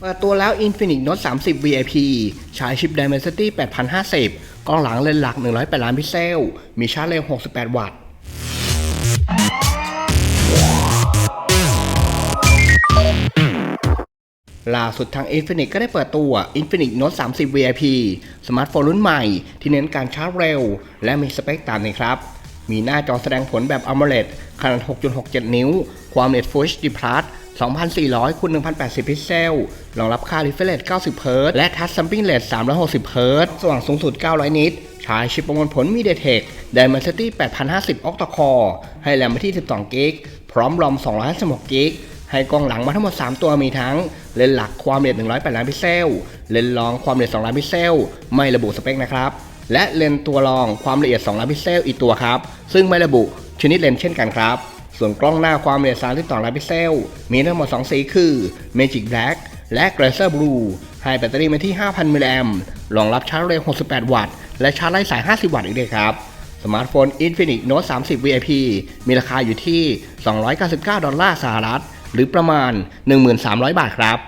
เปิดตัวแล้ว Infinix Note 30 VIP ใช้ชิป Dimensity 8050 กล้องหลังเลนส์หลัก 108 ล้านพิกเซล มีชาร์จเร็ว 68 วัตต์ล่าสุดทาง Infinix ก็ได้เปิดตัว Infinix Note 30 VIP สมาร์ทโฟนรุ่นใหม่ ที่เน้นการชาร์จเร็ว และมีสเปคตามนี้ครับ มีหน้าจอแสดงผลแบบ AMOLED ขนาด 6.67 นิ้ว ความเร็ว Full HD Plus 2,400คูณ1,080 พิกเซล รองรับค่า refresh 90 Hz และ Touch Sampling Rate 360 Hz สว่างสูงสุด 900 นิตใช้ชิปประมวลผล MediaTek Dimensity 8050 Octa Core ให้แรมที่ 12 g b พร้อมรอม 256 g b ให้กล้องหลังมาทั้งหมด 3 ตัวมีทั้ง เลนส์หลักความละเอียด 108 ล้านพิกเซล เลนส์รองความละเอียด 2 ล้านพิกเซล ไม่ระบุสเปคนะครับ และเลนส์ตัวรองความละเอียด 2 ล้านพิกเซลอีกตัวครับ ซึ่งไม่ระบุชนิดเลนส์เช่นกันครับ ส่วนกล้องหน้าความละเอียด32ล้านพิกเซล มีทั้งหมด 2 สีคือ Magic Black และ Glacier Blue ให้แบตเตอรี่มาที่ 5,000 มิลลิแอมป์รองรับชาร์จเร็ว 68 วัตต์ และชาร์จไร้สาย 50 วัตต์อีกด้วยครับ สมาร์ทโฟน Infinix Note 30 VIP มีราคาอยู่ที่ 299 ดอลลาร์สหรัฐ หรือประมาณ 1,300 บาทครับ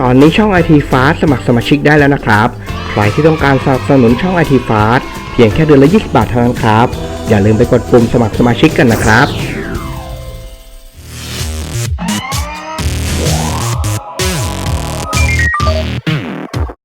ตอนนี้ช่อง IT Fast สมัครสมาชิกได้แล้วนะครับ ใครที่ต้องการสนับสนุนช่อง IT Fast พียงแค่เดือนละ 20 บาทเท่านั้นครับ อย่าลืมไปกดปุ่มสมัครสมาชิกกันนะครับ